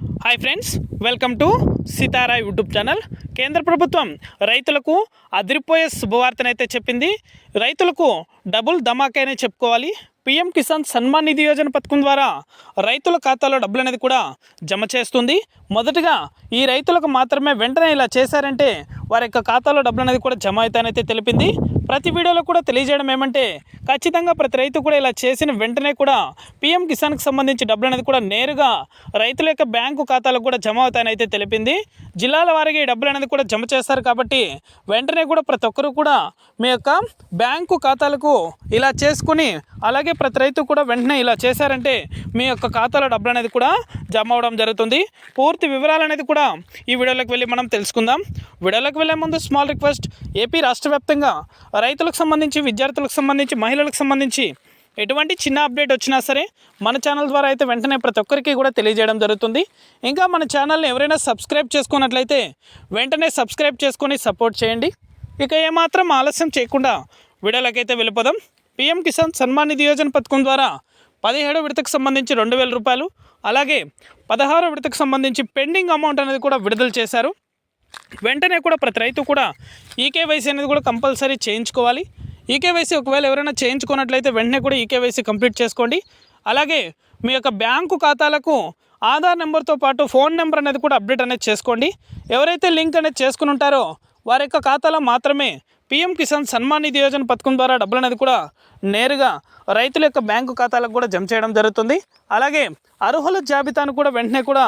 Hi friends welcome to Sitara YouTube channel కేంద్ర ప్రభుత్వం రైతులకు అదిరిపోయే శుభవార్తనైతే చెప్పింది. రైతులకు డబుల్ ధమాకైనా చెప్పుకోవాలి. పిఎం కిసాన్ సన్మాన్ నిధి యోజన పథకం ద్వారా రైతుల ఖాతాలో డబ్బులు అనేది కూడా జమ చేస్తుంది. మొదటగా ఈ రైతులకు మాత్రమే వెంటనే ఇలా చేశారంటే వారి యొక్క ఖాతాలో డబ్బులు అనేది కూడా జమ అవుతాయనైతే తెలిపింది. ప్రతి వీడియోలో కూడా తెలియజేయడం ఏమంటే ఖచ్చితంగా ప్రతి రైతు కూడా ఇలా చేసిన వెంటనే కూడా పిఎం కిసాన్కి సంబంధించి డబ్బులు అనేది కూడా నేరుగా రైతుల యొక్క బ్యాంకు ఖాతాలకు కూడా జమ అవుతాయనైతే తెలిపింది. జిల్లాల వారికి ఈ డబ్బులు అనేది కూడా జమ చేస్తారు కాబట్టి వెంటనే కూడా ప్రతి ఒక్కరు కూడా మీ యొక్క బ్యాంకు ఖాతాలకు ఇలా చేసుకుని అలాగే ప్రతి రైతు కూడా వెంటనే ఇలా చేశారంటే మీ యొక్క ఖాతాలో డబ్బులు అనేది కూడా జమ అవడం జరుగుతుంది. పూర్తి వివరాలు అనేది కూడా ఈ వీడియోలోకి వెళ్ళి మనం తెలుసుకుందాం. వీడియోలోకి వెళ్ళే ముందు స్మాల్ రిక్వెస్ట్ ఏపీ రాష్ట్ర వ్యాప్తంగా రైతులకు సంబంధించి విద్యార్థులకు సంబంధించి మహిళలకు సంబంధించి ఎటువంటి చిన్న అప్డేట్ వచ్చినా సరే మన ఛానల్ ద్వారా అయితే వెంటనే ప్రతి ఒక్కరికి కూడా తెలియజేయడం జరుగుతుంది. ఇంకా మన ఛానల్ని ఎవరైనా సబ్స్క్రైబ్ చేసుకున్నట్లయితే వెంటనే సబ్స్క్రైబ్ చేసుకొని సపోర్ట్ చేయండి. ఇక ఏమాత్రం ఆలస్యం చేయకుండా వీడియోలకైతే వెళ్ళిపోదాం. పిఎం కిసాన్ సన్మాన్ నిధి యోజన పథకం ద్వారా పదిహేడో విడతకు సంబంధించి రెండు వేల రూపాయలు అలాగే పదహారో విడతకు సంబంధించి పెండింగ్ అమౌంట్ అనేది కూడా విడుదల చేశారు. వెంటనే కూడా ప్రతి రైతు కూడా ఈకేవైసీ అనేది కూడా కంపల్సరీ చేయించుకోవాలి. ఈకేవైసీ ఒకవేళ ఎవరైనా చేయించుకున్నట్లయితే వెంటనే కూడా ఈకేవైసీ కంప్లీట్ చేసుకోండి. అలాగే మీ యొక్క బ్యాంకు ఖాతాలకు ఆధార్ నెంబర్తో పాటు ఫోన్ నెంబర్ అనేది కూడా అప్డేట్ అనేది చేసుకోండి. ఎవరైతే లింక్ అనేది చేసుకుని ఉంటారో వారి యొక్క ఖాతాలో మాత్రమే పిఎం కిసాన్ సన్మాన్ నిధి యోజన పథకం ద్వారా డబ్బులు అనేది కూడా నేరుగా రైతుల యొక్క బ్యాంకు ఖాతాలకు కూడా జమ చేయడం జరుగుతుంది. అలాగే అర్హుల జాబితాను కూడా వెంటనే కూడా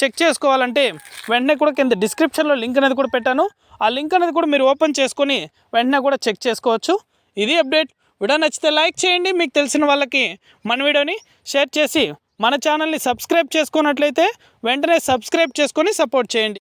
చెక్ చేసుకోవాలంటే వెంటనే కూడా కింద డిస్క్రిప్షన్లో లింక్ అనేది కూడా పెట్టాను. ఆ లింక్ అనేది కూడా మీరు ఓపెన్ చేసుకొని వెంటనే కూడా చెక్ చేసుకోవచ్చు. ఇది అప్డేట్. వీడియో నచ్చితే లైక్ చేయండి. మీకు తెలిసిన వాళ్ళకి మన వీడియోని షేర్ చేసి మన ఛానల్ని సబ్స్క్రైబ్ చేసుకున్నట్లయితే వెంటనే సబ్స్క్రైబ్ చేసుకొని సపోర్ట్ చేయండి.